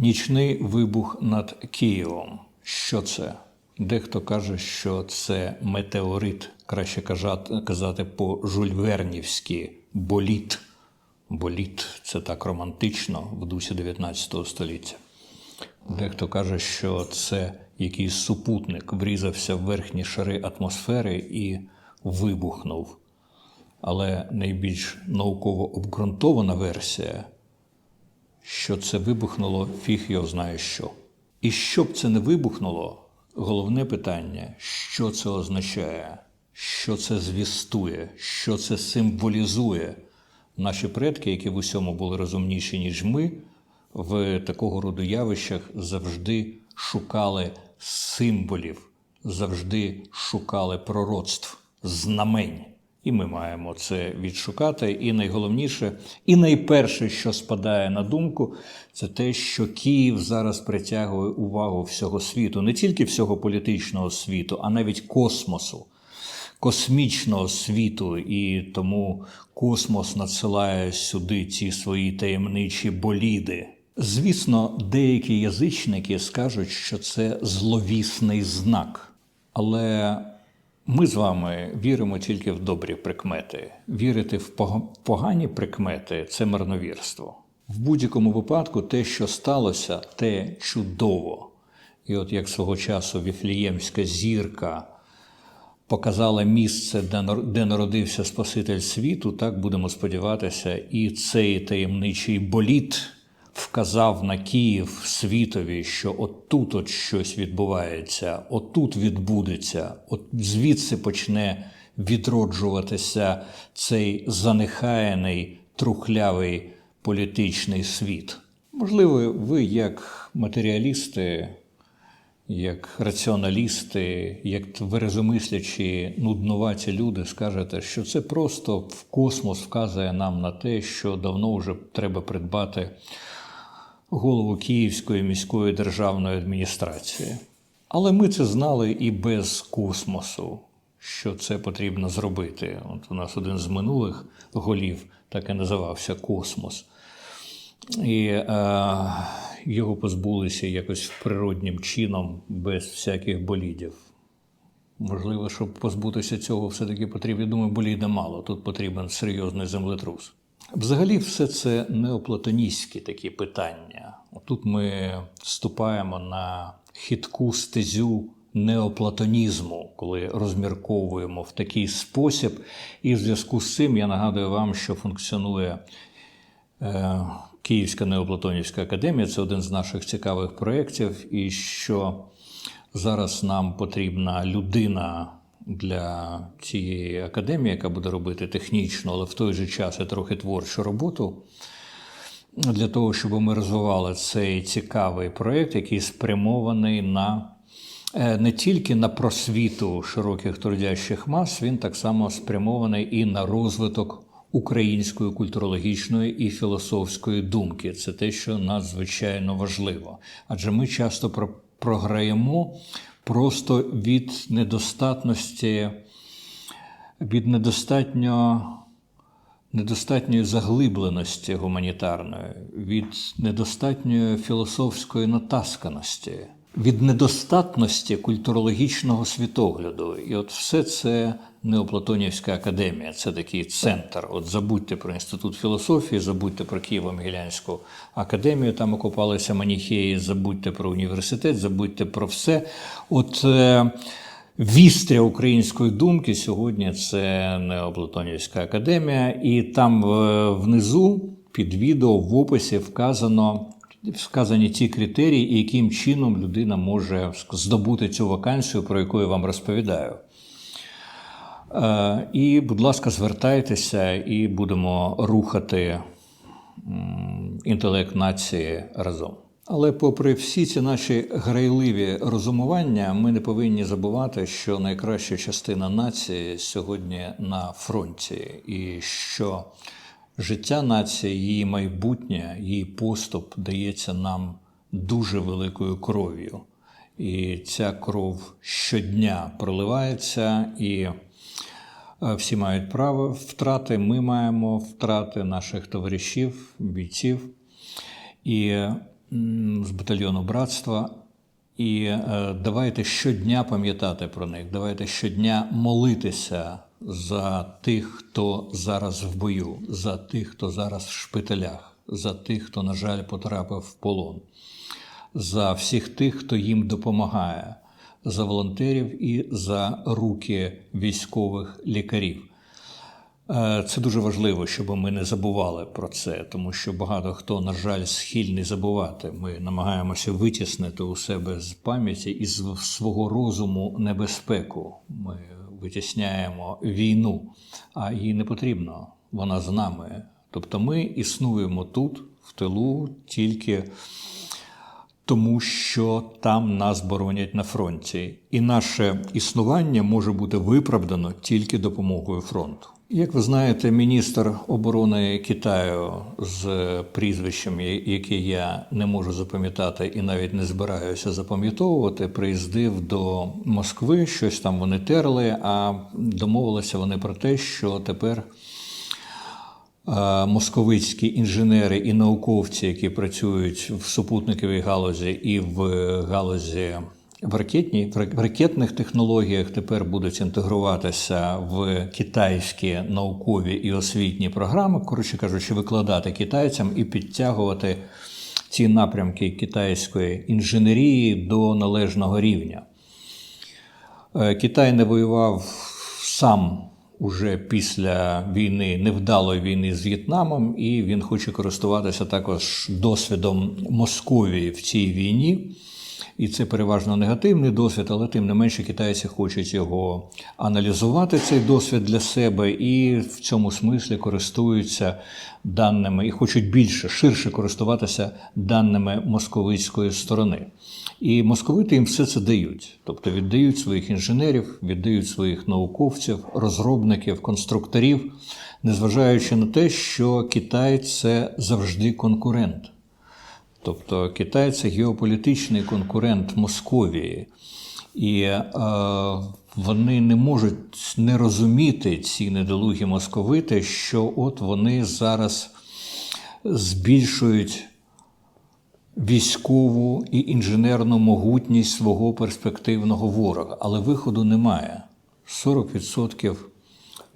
Нічний вибух над Києвом. Що це? Дехто каже, що це метеорит, краще казати по-жульвернівськи боліт. Боліт це так романтично в дусі 19 століття. Дехто каже, що це якийсь супутник врізався в верхні шари атмосфери і вибухнув. Але найбільш науково обґрунтована версія, що це вибухнуло, фіг його знає що. І щоб це не вибухнуло, головне питання, що це означає, що це звістує, що це символізує. Наші предки, які в усьому були розумніші, ніж ми, в такого роду явищах завжди шукали символів, завжди шукали пророцтв, знамень. І ми маємо це відшукати. І найголовніше, і найперше, що спадає на думку, це те, що Київ зараз притягує увагу всього світу, не тільки всього політичного світу, а навіть космосу, космічного світу. І тому космос надсилає сюди ці свої таємничі боліди. Звісно, деякі язичники скажуть, що це зловісний знак. Але ми з вами віримо тільки в добрі прикмети. Вірити в пог- погані прикмети це марновірство. В будь-якому випадку те, що сталося, те чудово. І от як свого часу Віфліємська зірка показала місце, де народився Спаситель світу, так будемо сподіватися, і цей таємничий боліт вказав на Київ світові, що отут от щось відбувається, отут відбудеться, от звідси почне відроджуватися цей занехаяний, трухлявий політичний світ. Можливо, ви, як матеріалісти, як раціоналісти, як тверезомислячі, нуднуваті люди скажете, що це просто в космос вказує нам на те, що давно вже треба придбати голову Київської міської державної адміністрації. Але ми це знали і без космосу, що це потрібно зробити. От у нас один з минулих голів так і називався Космос. І е, його позбулися якось природнім чином, без всяких болідів. Можливо, щоб позбутися цього, все-таки потрібно, я думаю, боліда мало. Тут потрібен серйозний землетрус. Взагалі, все це неоплатоністські такі питання. Тут ми ступаємо на хитку стезю неоплатонізму, коли розмірковуємо в такий спосіб. І в зв'язку з цим я нагадую вам, що функціонує Е, Київська неоплатонівська академія це один з наших цікавих проєктів, і що зараз нам потрібна людина для цієї академії, яка буде робити технічну, але в той же час і трохи творчу роботу. Для того, щоб ми розвивали цей цікавий проєкт, який спрямований на е, не тільки на просвіту широких трудящих мас, він так само спрямований і на розвиток української культурологічної і філософської думки. Це те, що надзвичайно важливо. Адже ми часто програємо просто від недостатності, від недостатньо. Недостатньої заглибленості гуманітарної, від недостатньої філософської натасканості, від недостатності культурологічного світогляду. І от все це Неоплатонівська академія, це такий центр. От забудьте про інститут філософії, забудьте про Києво-Могилянську академію, там окупалися маніхеї, забудьте про університет, забудьте про все. От е, вістря української думки сьогодні це Неоплатонівська академія, і там е, внизу під відео в описі вказано. Вказані ті критерії, і яким чином людина може здобути цю вакансію, про яку я вам розповідаю. Е, І, будь ласка, звертайтеся і будемо рухати інтелект нації разом. Але, попри всі ці наші грайливі розумування, ми не повинні забувати, що найкраща частина нації сьогодні на фронті, і що життя нації, її майбутнє, її поступ дається нам дуже великою кров'ю. І ця кров щодня проливається і е, всі мають право втрати. Ми маємо втрати наших товаришів, бійців. І з батальйону братства. І е, давайте щодня пам'ятати про них, давайте щодня молитися за тих, хто зараз в бою, за тих, хто зараз в шпиталях, за тих, хто, на жаль, потрапив в полон, за всіх тих, хто їм допомагає, за волонтерів і за руки військових лікарів. Е, Це дуже важливо, щоб ми не забували про це, тому що багато хто, на жаль, схильний забувати. Ми намагаємося витіснити у себе з пам'яті і з свого розуму небезпеку. Ми витісняємо війну, а їй не потрібно. Вона з нами. Тобто ми існуємо тут, в тилу, тільки тому що там нас боронять на фронті, і наше існування може бути виправдано тільки допомогою фронту. Як ви знаєте, міністр оборони Китаю з прізвищем, яке я не можу запам'ятати і навіть не збираюся запам'ятовувати, приїздив до Москви, щось там вони терли, а домовилися вони про те, що тепер е, московицькі інженери і науковці, які працюють в супутниковій галузі і в галузі в, ракетній, в ракетних технологіях, тепер будуть інтегруватися в китайські наукові і освітні програми, коротше кажучи, викладати китайцям і підтягувати ці напрямки китайської інженерії до належного рівня. Е, Китай не воював сам уже після війни, невдалої війни з В'єтнамом, і він хоче користуватися також досвідом Московії в цій війні. І це переважно негативний досвід, але тим не менше китайці хочуть його аналізувати, цей досвід для себе, і в цьому смислі користуються даними і хочуть більше, ширше користуватися даними московицької сторони. І московити їм все це дають, тобто віддають своїх інженерів, віддають своїх науковців, розробників, конструкторів, незважаючи на те, що Китай це завжди конкурент. Тобто Китай це геополітичний конкурент Московії, і е, вони не можуть не розуміти ці недолугі московити, що от вони зараз збільшують військову і інженерну могутність свого перспективного ворога, але виходу немає. 40%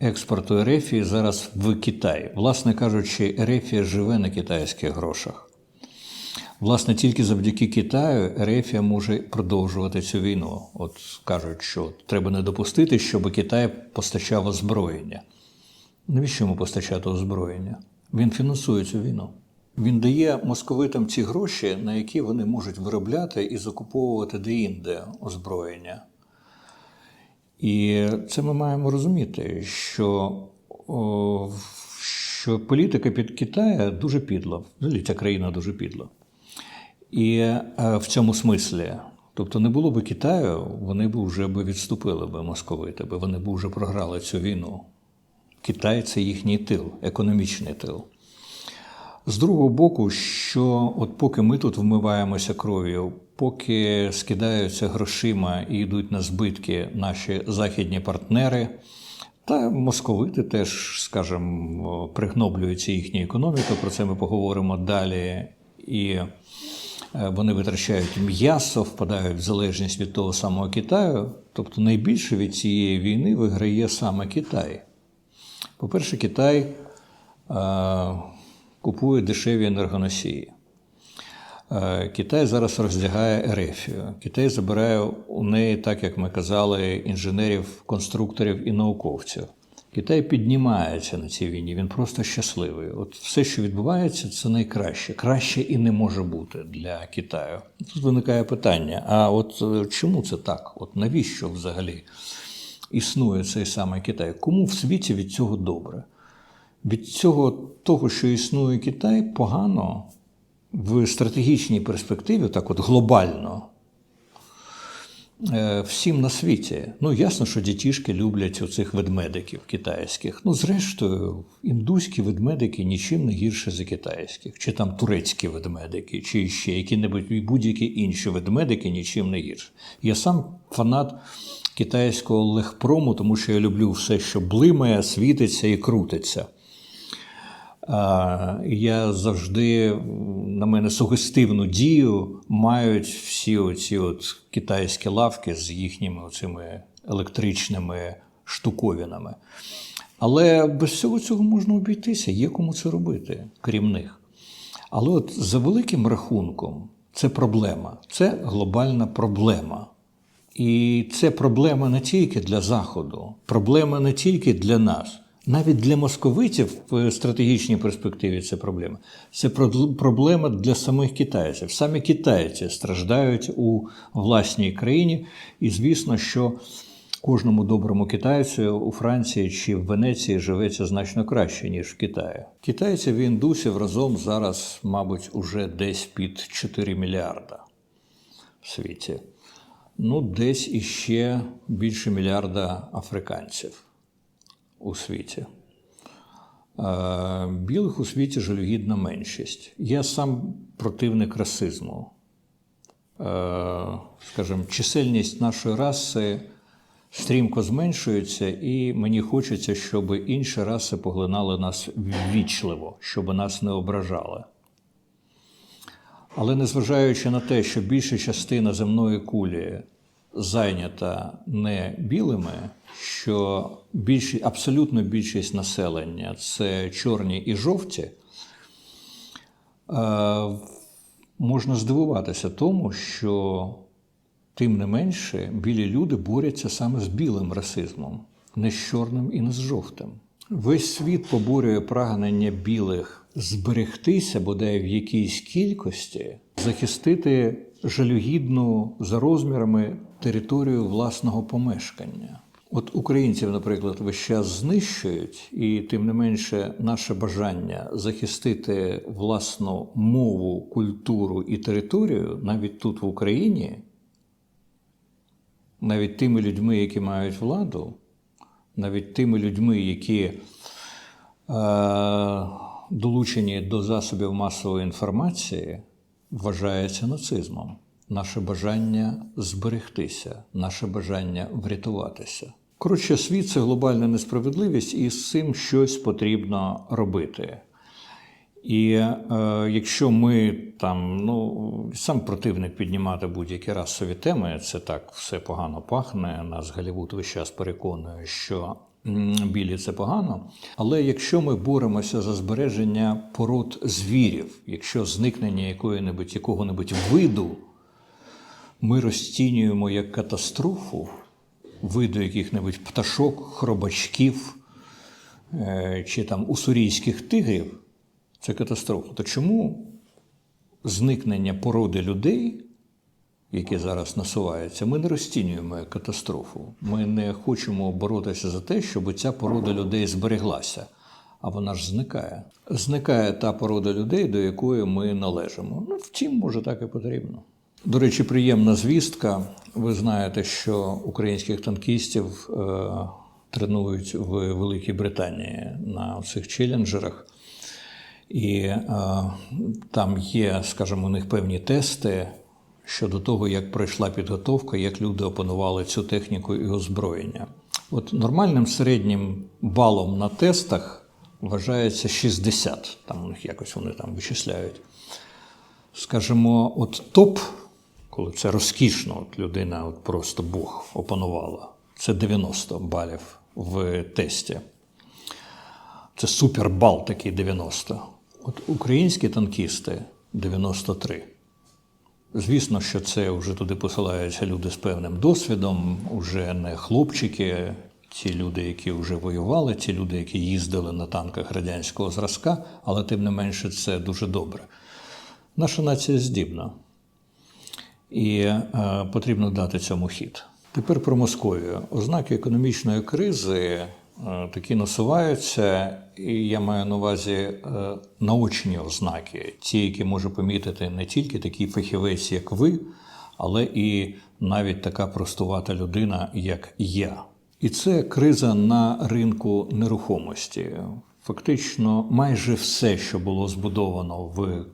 експорту Ерефії зараз в Китай. Власне кажучи, Ерефія живе на китайських грошах. Власне, тільки завдяки Китаю Ерефія може продовжувати цю війну. От кажуть, що треба не допустити, щоб Китай постачав озброєння. Навіщо йому постачати озброєння? Він фінансує цю війну. Він дає московитам ці гроші, на які вони можуть виробляти і закуповувати деінде озброєння. І це ми маємо розуміти, що, о, що політика під Китая дуже підла. Взагалі ця країна дуже підла. І е, в цьому смислі, тобто не було би Китаю, вони б вже б відступили би московити, бо вони б вже програли цю війну. Китай це їхній тил, економічний тил. З другого боку, що от поки ми тут вмиваємося кров'ю, поки скидаються грошима і йдуть на збитки наші західні партнери, та московити теж, скажімо, пригноблюються їхня економіка, про це ми поговоримо далі. І вони витрачають м'ясо, впадають в залежність від того самого Китаю. Тобто найбільше від цієї війни виграє саме Китай. По-перше, Китай е, купує дешеві енергоносії. Е, Китай зараз роздягає Ерефію. Китай забирає у неї, так як ми казали, інженерів, конструкторів і науковців. Китай піднімається на цій війні, він просто щасливий. От все, що відбувається, це найкраще. Краще і не може бути для Китаю. Тут виникає питання: а от е, чому це так? От навіщо взагалі існує цей самий Китай? Кому в світі від цього добре? Від цього того, що існує Китай, погано в стратегічній перспективі, так от глобально, всім на світі. Ну, ясно, що дітішки люблять оцих ведмедиків китайських. Ну, зрештою, індуські ведмедики нічим не гірше за китайських, чи там турецькі ведмедики, чи ще які-небудь будь-які інші ведмедики нічим не гірше. Я сам фанат китайського легпрому, тому що я люблю все, що блимає, світиться і крутиться. Я завжди на мене сугестивну дію мають всі оці от китайські лавки з їхніми оцими електричними штуковинами. Але без всього цього можна обійтися, є кому це робити, крім них. Але от за великим рахунком, це проблема, це глобальна проблема. І це проблема не тільки для Заходу, проблема не тільки для нас. Навіть для московитів в стратегічній перспективі це проблема. Це проблема для самих китайців. Самі китайці страждають у власній країні, і звісно, що кожному доброму китайцю у Франції чи в Венеції живеться значно краще, ніж в Китаї. Китайців і індусів разом зараз, мабуть, уже десь під 4 мільярда в світі. Ну, десь іще більше мільярда африканців у світі. Е, Білих у світі жалюгідна меншість. Я сам противник расизму. Е, Скажімо, чисельність нашої раси стрімко зменшується, і мені хочеться, щоб інші раси поглинали нас ввічливо, щоб нас не ображали. Але незважаючи на те, що більша частина земної кулі зайнята не білими, що більші, абсолютно більшість населення це чорні і жовті, е, можна здивуватися тому, що тим не менше білі люди борються саме з білим расизмом, не з чорним і не з жовтим. Весь світ поборює прагнення білих зберегтися, бодай в якійсь кількості, захистити жалюгідну за розмірами територію власного помешкання. От українців, наприклад, весь час знищують, і тим не менше наше бажання захистити власну мову, культуру і територію навіть тут в Україні, навіть тими людьми, які мають владу, навіть тими людьми, які е, долучені до засобів масової інформації, вважається нацизмом. Наше бажання зберегтися, наше бажання врятуватися. Коротше, світ це глобальна несправедливість, і з цим щось потрібно робити. І е, якщо ми там, ну сам противник піднімати будь-які расові теми, це так все погано пахне. Нас Голлівуд весь час переконує, що білі це погано. Але якщо ми боремося за збереження пород звірів, якщо зникнення якої-небудь якого-небудь виду ми розцінюємо як катастрофу виду яких-небудь пташок, хробачків е, чи там уссурійських тигрів, це катастрофа. То чому зникнення породи людей, які зараз насуваються, ми не розцінюємо як катастрофу? Ми не хочемо боротися за те, щоб ця порода людей збереглася. А вона ж зникає. Зникає та порода людей, до якої ми належимо. Ну, втім, може, так і потрібно. До речі, приємна звістка. Ви знаєте, що українських танкістів е, тренують в Великій Британії на цих челенджерах. І е, там є, скажімо, у них певні тести щодо того, як пройшла підготовка, як люди опанували цю техніку і озброєння. От нормальним середнім балом на тестах вважається 60. Там якось вони там вичисляють. Скажімо, от топ, коли це розкішно, от людина от просто Бог опанувала, це 90 балів в тесті. Це супербал такий 90. От українські танкісти 93. Звісно, що це вже туди посилаються люди з певним досвідом, вже не хлопчики, ті люди, які вже воювали, ті люди, які їздили на танках радянського зразка, але тим не менше це дуже добре. Наша нація здібна. І е, потрібно дати цьому хід. Тепер про Московію. Ознаки економічної кризи такі насуваються, і я маю на увазі е, наочні ознаки, ті, які може помітити не тільки такий фахівець, як ви, але і навіть така простувата людина, як я. І це криза на ринку нерухомості. Фактично, майже все, що було збудовано в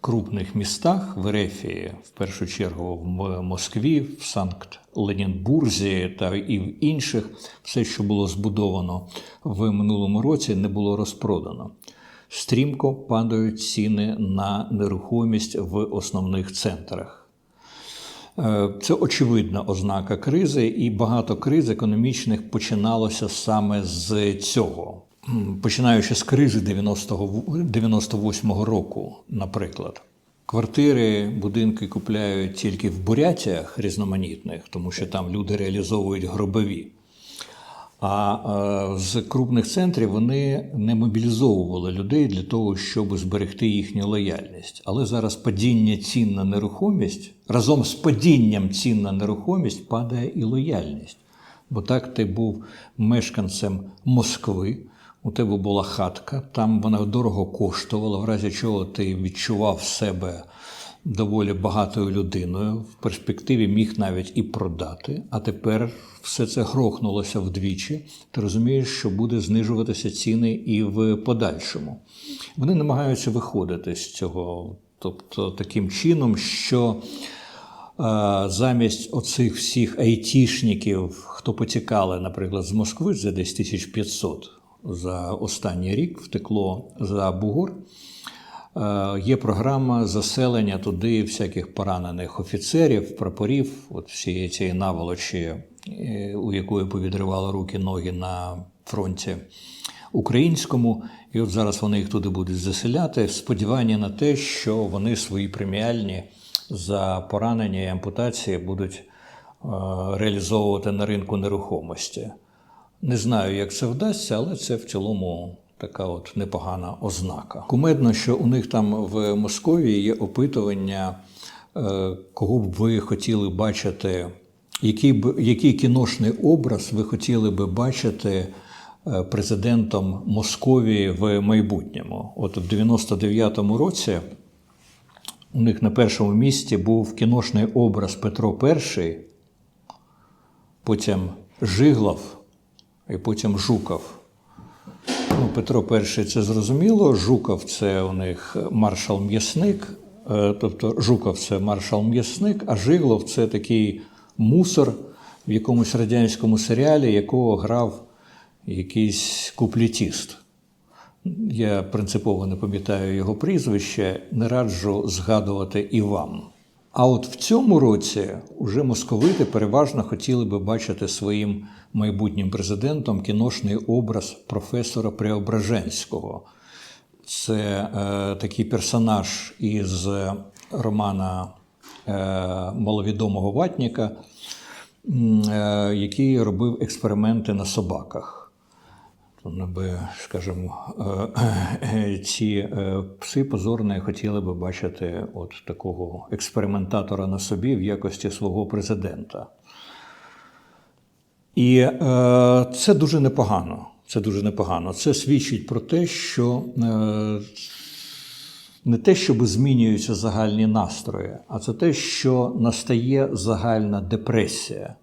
крупних містах в Ерефії, в першу чергу в Москві, в Санкт-Ленінбурзі та і в інших, все, що було збудовано в минулому році, не було розпродано. стрімко падають ціни на нерухомість в основних центрах. Е, Це очевидна ознака кризи, і багато криз економічних починалося саме з цього. Починаючи з кризи 90-го 98-го року, наприклад. Квартири, будинки купляють тільки в бурятіях різноманітних, тому що там люди реалізовують гробові. А е, з крупних центрів вони не мобілізовували людей для того, щоб зберегти їхню лояльність. Але зараз падіння цін на нерухомість разом з падінням цін на нерухомість падає і лояльність. Бо так ти був мешканцем Москви, у тебе була хатка, там вона дорого коштувала, в разі чого ти відчував себе доволі багатою людиною, в перспективі міг навіть і продати. А тепер все це грохнулося вдвічі. Ти розумієш, що буде знижуватися ціни і в подальшому. Вони намагаються виходити з цього, тобто таким чином, що. Е, Замість оцих всіх айтішників, хто потікали, наприклад, з Москви, це десь 1500 за останній рік втекло за Бугор. Е, Є програма заселення туди всяких поранених офіцерів, прапорів, от всієї цієї наволочі, е, у якої повідривали руки, ноги на фронті українському. І от зараз вони їх туди будуть заселяти. Сподівання на те, що вони свої преміальні за поранення і ампутації будуть е, реалізовувати на ринку нерухомості. Не знаю, як це вдасться, але це в цілому така от непогана ознака. Кумедно, що у них там в Московії є опитування, е, кого б ви хотіли бачити, який, б, який кіношний образ ви хотіли би бачити е, президентом Московії в майбутньому. От в 99-му році у них на першому місці був кіношний образ Петро І, потім Жиглов і потім Жуков. Ну, Петро І це зрозуміло, Жуков це у них маршал-м'ясник, е, тобто Жуков це маршал-м'ясник, а Жиглов це такий мусор в якомусь радянському серіалі, якого грав якийсь куплетіст. Я принципово не пам'ятаю його прізвище, не раджу згадувати і вам. А от в цьому році уже московити переважно хотіли би бачити своїм майбутнім президентом кіношний образ професора Преображенського. Це е, такий персонаж із романа е, маловідомого Ватніка, е, який робив експерименти на собаках. Тому би, скажімо, е, ці е, пси позорні хотіли би бачити от такого експериментатора на собі в якості свого президента. І е, це дуже непогано. Це дуже непогано. Це свідчить про те, що е, не те, щоб змінюються загальні настрої, а це те, що настає загальна депресія.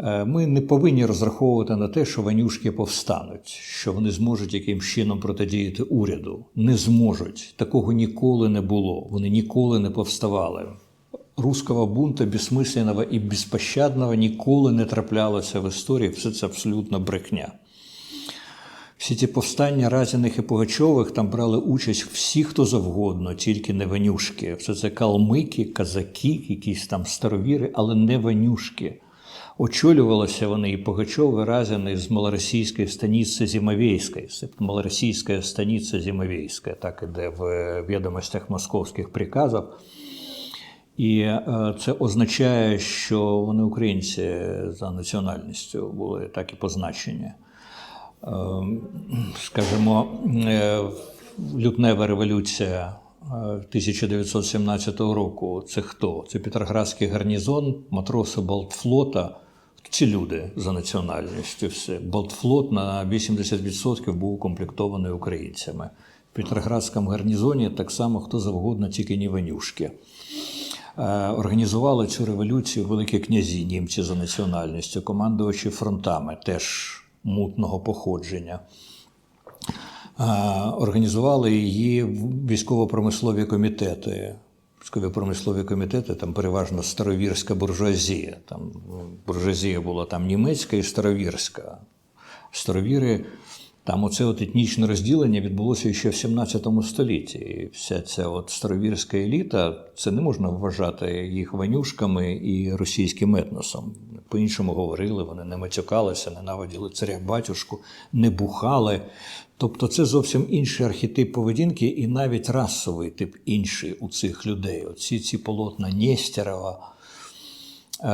Е, Ми не повинні розраховувати на те, що ванюшки повстануть, що вони зможуть якимсь чином протидіяти уряду. Не зможуть. Такого ніколи не було. Вони ніколи не повставали. Русского бунта безсмисленного і безпощадного ніколи не траплялося в історії. Все це абсолютно брехня. Всі ці повстання Разіних і Пугачових там брали участь всі, хто завгодно, тільки не ванюшки. Все це калмики, казаки, якісь там старовіри, але не ванюшки. Очолювалися вони і Пугачов, і з малоросійської станиці Зимовейської. Це малоросійська станиця Зимовейська, так іде в відомостях московських приказів. І е, це означає, що вони українці за національністю були так і позначені. Е, Скажімо, е, лютнева революція е, 1917 року це хто? Це Петроградський гарнізон, матроси Балтфлота. Ці люди за національністю. Все. Балтфлот на 80% був укомплектований українцями. В Петроградському гарнізоні так само хто завгодно, тільки не ванюшки. Е, Організували цю революцію великі князі, німці за національністю, командувачі фронтами теж мутного походження. Е, Організували її військово-промислові комітети. Військово-промислові комітети, там переважно старовірська буржуазія. Там буржуазія була там німецька і старовірська. Старовіри Там оце от етнічне розділення відбулося ще в 17 столітті. І вся ця от старовірська еліта, це не можна вважати їх ванюшками і російським етносом. По-іншому говорили, вони не матюкалися, ненавиділи царя батюшку, не бухали. Тобто це зовсім інший архетип поведінки і навіть расовий тип інший у цих людей. Оці ці полотна Нєстерова, е,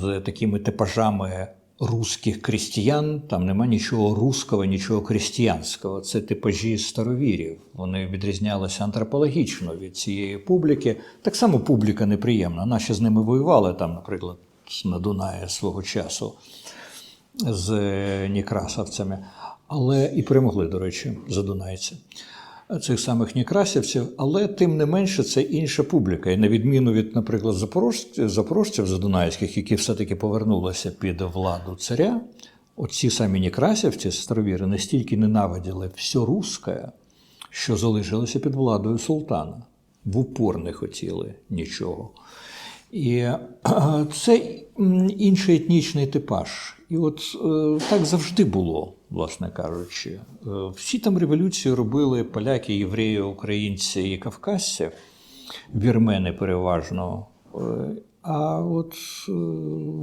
з такими типажами русських крістіян, там нема нічого руського, нічого крістіянського. Це типажі старовірів. Вони відрізнялися антропологічно від цієї публіки. Так само публіка неприємна. Наші з ними воювали там, наприклад, на Дунаї свого часу з некрасовцями, але і перемогли, до речі, задунайці цих самих некрасівців, але тим не менше це інша публіка. І на відміну від, наприклад, запорожців, запорожців задунайських, які все-таки повернулися під владу царя, оці самі некрасівці, старовіри, настільки ненавиділи все русське, що залишилися під владою султана. В упор не хотіли нічого. І це інший етнічний типаж. І от е, так завжди було, власне кажучи. Е, Всі там революції робили поляки, євреї, українці і кавказці, вірмени переважно. Е, А от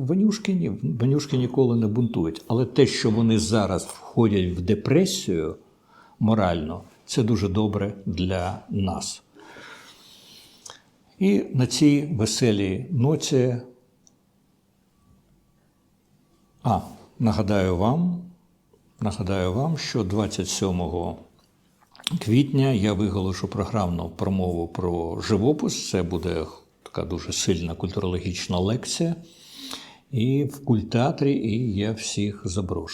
ванюшки ні, ванюшки ніколи не бунтують. Але те, що вони зараз входять в депресію морально, це дуже добре для нас. І на цій веселій ноті. А, нагадаю вам, нагадаю вам, що 27 квітня я виголошу програмну промову про живопис. Це буде така дуже сильна культурологічна лекція. І в культеатрі, і я всіх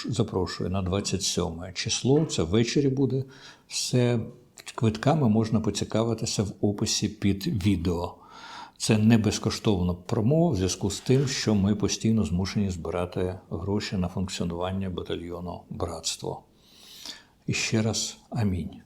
запрошую на 27 число. Це ввечері буде. Все квитками можна поцікавитися в описі під відео. Це не безкоштовна промова в зв'язку з тим, що ми постійно змушені збирати гроші на функціонування батальйону Братство. І ще раз амінь.